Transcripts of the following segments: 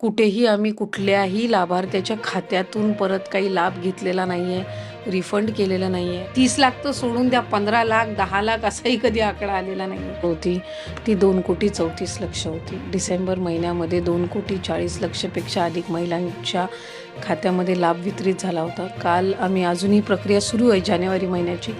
कुठेही आम्ही कुठल्याही लाभार्थ्याच्या खात्यातून परत काही लाभ घेतलेला नाही आहे रिफंड केलेला नाही आहे तीस लाख तर सोडून द्या पंधरा लाख दहा लाख असाही कधी आकडा आलेला नाही होती. ती दोन कोटी चौतीस लक्ष होती. डिसेंबर महिन्यामध्ये दोन कोटी चाळीस लक्षपेक्षा अधिक महिलांच्या खात्यामध्ये लाभ वितरित झाला होता. काल आम्ही अजूनही प्रक्रिया सुरू आहे जानेवारी महिन्याची.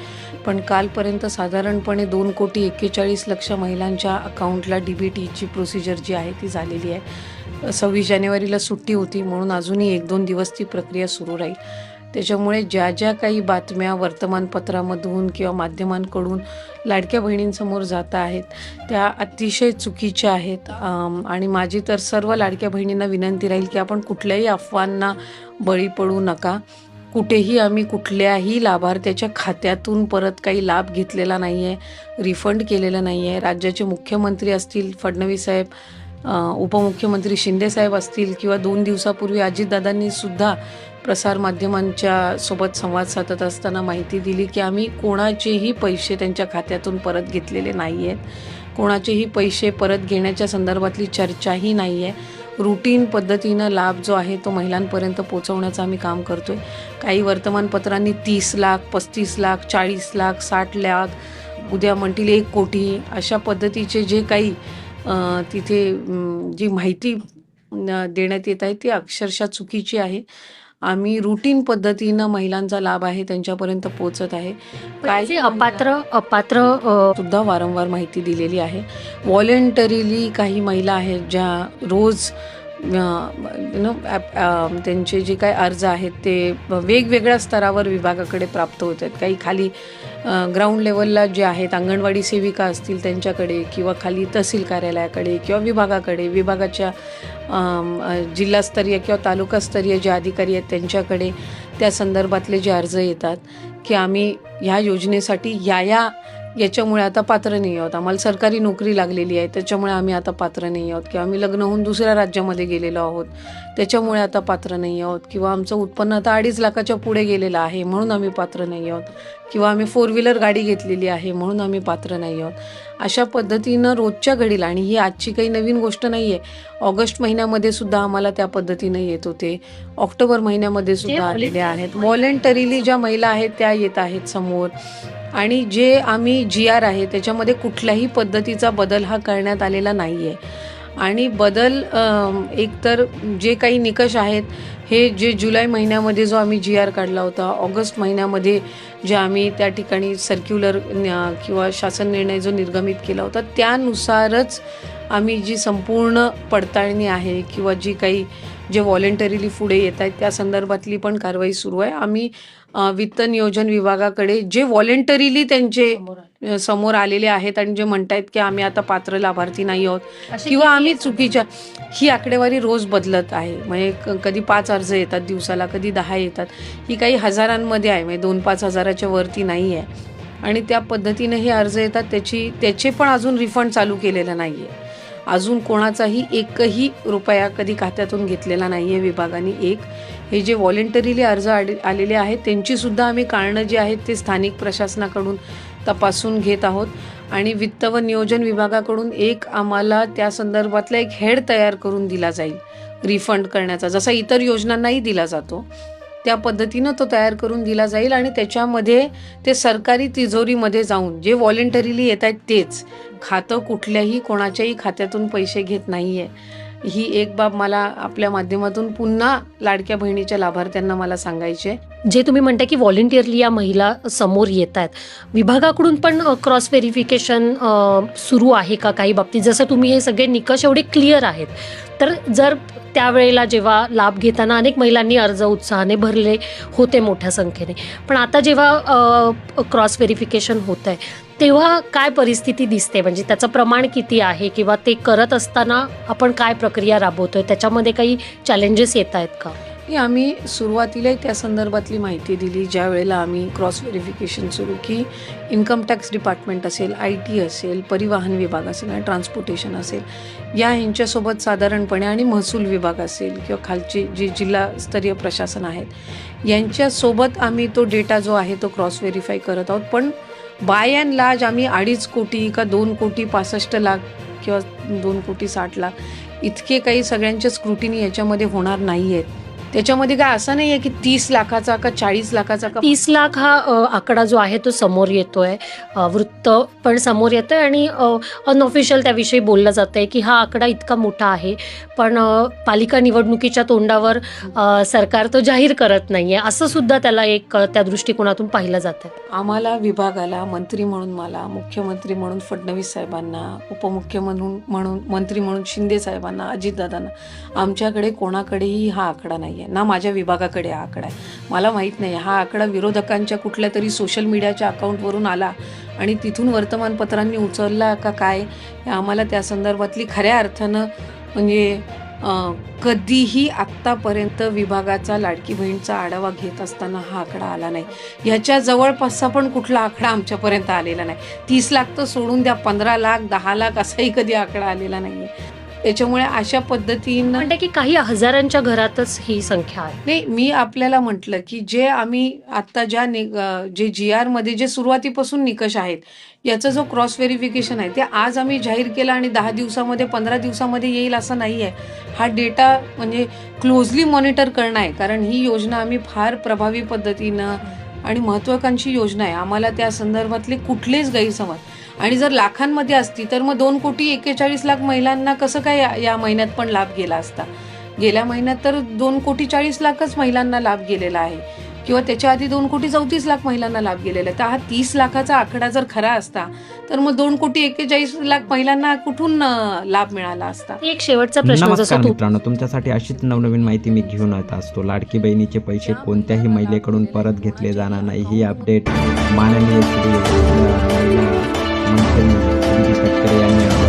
पण कालपर्यंत साधारणपणे दोन कोटी एक्केचाळीस लक्ष महिलांच्या अकाउंटला डी बी टीची प्रोसिजर जी आहे ती झालेली आहे. सव्वीस जानेवारीला सुट्टी होती म्हणून अजूनही एक दोन दिवस ती प्रक्रिया सुरू राहील. त्याच्यामुळे ज्या ज्या काही बातम्या वर्तमानपत्रामधून किंवा माध्यमांकडून लाडक्या बहिणींसमोर जात आहेत त्या अतिशय चुकीच्या आहेत. आणि माझी तर सर्व लाडक्या बहिणींना विनंती राहील की आपण कुठल्याही अफवांना बळी पडू नका. कुठेही आम्ही कुठल्याही लाभार्थ्याच्या खात्यातून परत काही लाभ घेतलेला नाही आहे रिफंड केलेला नाही आहे राज्याचे मुख्यमंत्री असतील फडणवीस साहेब उपमुख्यमंत्री शिंदेसाहेब असतील किंवा दोन दिवसापूर्वी अजितदादांनी सुद्धा प्रसारमाध्यमांच्या सोबत संवाद साधत असताना माहिती दिली की आम्ही कोणाचेही पैसे त्यांच्या खात्यातून परत घेतलेले नाही आहेत कोणाचेही पैसे परत घेण्याच्या संदर्भातली चर्चाही नाही आहे रुटीन पद्धतीनं लाभ जो आहे तो महिलांपर्यंत पोचवण्याचं आम्ही काम करतोय. काही वर्तमानपत्रांनी तीस लाख पस्तीस लाख चाळीस लाख साठ लाख उद्या म्हणतील एक कोटी अशा पद्धतीचे जे काही तिथे जी माहिती न- देण्यात येत आहे ती अक्षरशः चुकीची आहे. आम्ही रुटीन पद्धतीनं महिलांचा लाभ आहे त्यांच्यापर्यंत पोहोचत आहे. काय अपात्र अपात्र सुद्धा वारंवार माहिती दिलेली आहे. व्हॉलेंटरीली काही महिला आहेत ज्या रोज यु नो त्यांचे जे काही अर्ज आहेत ते वेगवेगळ्या स्तरावर विभागाकडे प्राप्त होत आहेत. काही खाली ग्राउंड लेवलला जे आहेत अंगणवाडी सेविका असतील त्यांच्याकडे किंवा खाली तहसील कार्यालयाकडे किंवा विभागाकडे विभागाच्या जिल्हास्तरीय किंवा तालुकास्तरीय जे अधिकारी आहेत त्यांच्याकडे त्या संदर्भातले जे अर्ज येतात की आम्ही ह्या योजनेसाठी या या याच्यामुळे आता पात्र नाही आहोत. आम्हाला सरकारी नोकरी लागलेली आहे त्याच्यामुळे आम्ही आता पात्र नाही आहोत किंवा आम्ही लग्न होऊन दुसऱ्या राज्यामध्ये गेलेलो आहोत त्याच्यामुळे आता पात्र नाही आहोत किंवा आमचं उत्पन्न आता अडीच लाखाच्या पुढे गेलेलं आहे म्हणून आम्ही पात्र नाही आहोत. किंवा आम्ही फोर व्हीलर गाडी घेतलेली आहे म्हणून आम्ही पात्र नाही आहोत. अशा पद्धतीनं रोजच्या घडीला आणि ही आजची काही नवीन गोष्ट नाही आहे ऑगस्ट महिन्यामध्ये सुद्धा आम्हाला त्या पद्धतीनं येत होते. ऑक्टोबर महिन्यामध्ये सुद्धा आलेले आहेत. व्हॉलेंटरीली ज्या महिला आहेत त्या येत आहेत समोर. आणि जे आम्ही जी आर आहे त्याच्यामध्ये कुठल्याही पद्धतीचा बदल हा करण्यात आलेला नाही आहे आणि बदल एकतर जे काही निकष आहेत हे जे जुलै महिन्यामध्ये जो आम्ही जी आर काढला होता ऑगस्ट महिन्यामध्ये जे आम्ही त्या ठिकाणी सर्क्युलर किंवा शासन निर्णय जो निर्गमित केला होता त्यानुसारच आम्ही जी संपूर्ण पडताळणी आहे किंवा जी काही जे व्हॉलेंटरीली पुढे येत आहेत त्या संदर्भातली पण कारवाई सुरू आहे. आम्ही वित्त नियोजन विभागाकडे जे व्हॉलेंटरीली त्यांचे समोर आलेले आहेत आणि जे म्हणतायत की आम्ही आता पात्र लाभार्थी नाही आहोत किंवा आम्ही? चुकीच्या ही आकडेवारी रोज बदलत आहे. म्हणजे कधी पाच अर्ज येतात दिवसाला कधी दहा येतात. ही काही हजारांमध्ये आहे. म्हणजे दोन पाच हजाराच्या वरती नाही आहे. आणि त्या पद्धतीने हे अर्ज येतात त्याची त्याचे पण अजून रिफंड चालू केलेलं नाही आहे अजून कोणाचाही एकही रुपया कधी खात्यातून घेतलेला नाही आहे विभागाने. एक हे जे व्हॉलेंटरीली अर्ज आले आलेले आहेत त्यांचीसुद्धा आम्ही कारणं जी आहेत ते स्थानिक प्रशासनाकडून तपासून घेत आहोत. आणि वित्त व नियोजन विभागाकडून एक आम्हाला त्या संदर्भातला एक हेड तयार करून दिला जाईल रिफंड करण्याचा जसा इतर योजनांनाही दिला जातो. त्या पद्धतीनं तो तयार करून दिला जाईल आणि त्याच्यामध्ये ते सरकारी तिजोरीमध्ये जाऊन जे व्हॉलेंटरीली येत आहेत तेच. खातं कुठल्याही कोणाच्याही खात्यातून पैसे घेत नाही आहे ही एक बाब मला आपल्या माध्यमातून पुन्हा लाडक्या बहिणीच्या लाभार्थ्यांना मला सांगायचे जे तुम्ही म्हणताय की व्हॉलेंटिअरली या महिला समोर येत आहेत विभागाकडून पण क्रॉस व्हेरिफिकेशन सुरू आहे का काही बाबतीत? जसं तुम्ही हे सगळे निकष एवढे क्लिअर आहेत. तर जर त्यावेळेला जेव्हा लाभ घेताना अनेक महिलांनी अर्ज उत्साहाने भरले होते मोठ्या संख्येने. पण आता जेव्हा क्रॉस व्हेरिफिकेशन होत आहे तेव्हा काय परिस्थिती दिसते? म्हणजे त्याचं प्रमाण किती आहे? किंवा ते करत असताना आपण काय प्रक्रिया राबवतोय? त्याच्यामध्ये काही चॅलेंजेस येत आहेत का? की आम्ही सुरुवातीलाही त्या संदर्भातली माहिती दिली ज्या वेळेला आम्ही क्रॉस व्हेरिफिकेशन सुरू की इन्कम टॅक्स डिपार्टमेंट असेल आय टी असेल परिवहन विभाग असेल आणि ट्रान्सपोर्टेशन असेल या ह्यांच्यासोबत साधारणपणे आणि महसूल विभाग असेल किंवा खालचे जे जिल्हास्तरीय प्रशासन आहेत यांच्यासोबत आम्ही तो डेटा जो आहे तो क्रॉस व्हेरीफाय करत आहोत. पण बाय अँड लार्ज आम्ही अडीच कोटी का दोन कोटी पासष्ट लाख किंवा दोन कोटी साठ लाख इतके काही सगळ्यांच्या स्क्रुटिनी याच्यामध्ये होणार नाही आहेत त्याच्यामध्ये काय असं नाही आहे की तीस लाखाचा का चाळीस लाखाचा का तीस लाख हा आकडा जो आहे तो समोर येतोय. वृत्त पण समोर येतोय आणि अनऑफिशियल त्याविषयी बोललं जात आहे की हा आकडा इतका मोठा आहे. पण पालिका निवडणुकीच्या तोंडावर सरकार तो जाहीर करत नाहीये. असं सुद्धा त्याला एक त्या दृष्टिकोनातून पाहिलं जात आहे आम्हाला विभागाला मंत्री म्हणून मला मुख्यमंत्री म्हणून फडणवीस साहेबांना उपमुख्यमंत्री म्हणून म्हणून मंत्री म्हणून शिंदे साहेबांना अजितदादांना आमच्याकडे कोणाकडेही हा आकडा नाही आहे ना माझ्या विभागाकडे हा आकडा आहे. मला माहीत नाही. हा आकडा विरोधकांच्या कुठल्या तरी सोशल मीडियाच्या अकाउंटवरून आला आणि तिथून वर्तमानपत्रांनी उचलला का काय आम्हाला त्या संदर्भातली खऱ्या अर्थानं म्हणजे कधीही आत्तापर्यंत विभागाचा लाडकी बहीणचा आढावा घेत असताना हा आकडा आला नाही. ह्याच्या जवळपासचा पण कुठला आकडा आमच्यापर्यंत आलेला नाही. तीस लाख तर सोडून द्या पंधरा लाख दहा लाख असाही कधी आकडा आलेला नाही आहे त्याच्यामुळे अशा पद्धतीनं म्हणते की काही हजारांच्या घरातच ही संख्या आहे. नाही मी आपल्याला म्हटलं की जे आम्ही आत्ता ज्या नि जे जी आरमध्ये जे सुरुवातीपासून निकष आहेत याचा जो क्रॉस व्हेरिफिकेशन आहे ते आज आम्ही जाहीर केला आणि दहा दिवसामध्ये पंधरा दिवसामध्ये येईल असं नाही आहे हा डेटा म्हणजे क्लोजली मॉनिटर करणं आहे कारण ही योजना आम्ही फार प्रभावी पद्धतीनं आणि महत्त्वाकांक्षी योजना आहे. आम्हाला त्या संदर्भातले कुठलेच गैरसमज आणि जर लाखांमध्ये असती तर मग दोन कोटी एक्केचाळीस लाख महिलांना कसं काय या- या महिन्यात पण लाभ गेला असता? गेल्या महिन्यात तर दोन कोटी चाळीस लाखच महिलांना लाभ गेलेला आहे. किंवा त्याच्या आधी दोन कोटी चौतीस लाख महिलांना लाभ गेलेला आहे. तर हा तीस लाखाचा आकडा जर खरा असता तर मग दोन कोटी एक्केचाळीस लाख महिलांना कुठून लाभ मिळाला असता? एक शेवटचा प्रश्न मित्रांनो तुमच्यासाठी अशीच नवनवीन माहिती मी घेऊन येत असतो. लाडकी बहिणीचे पैसे कोणत्याही महिलेकडून परत घेतले जाणार नाही. ही अपडेट माननीय श्री mungkin sedikit bakterianya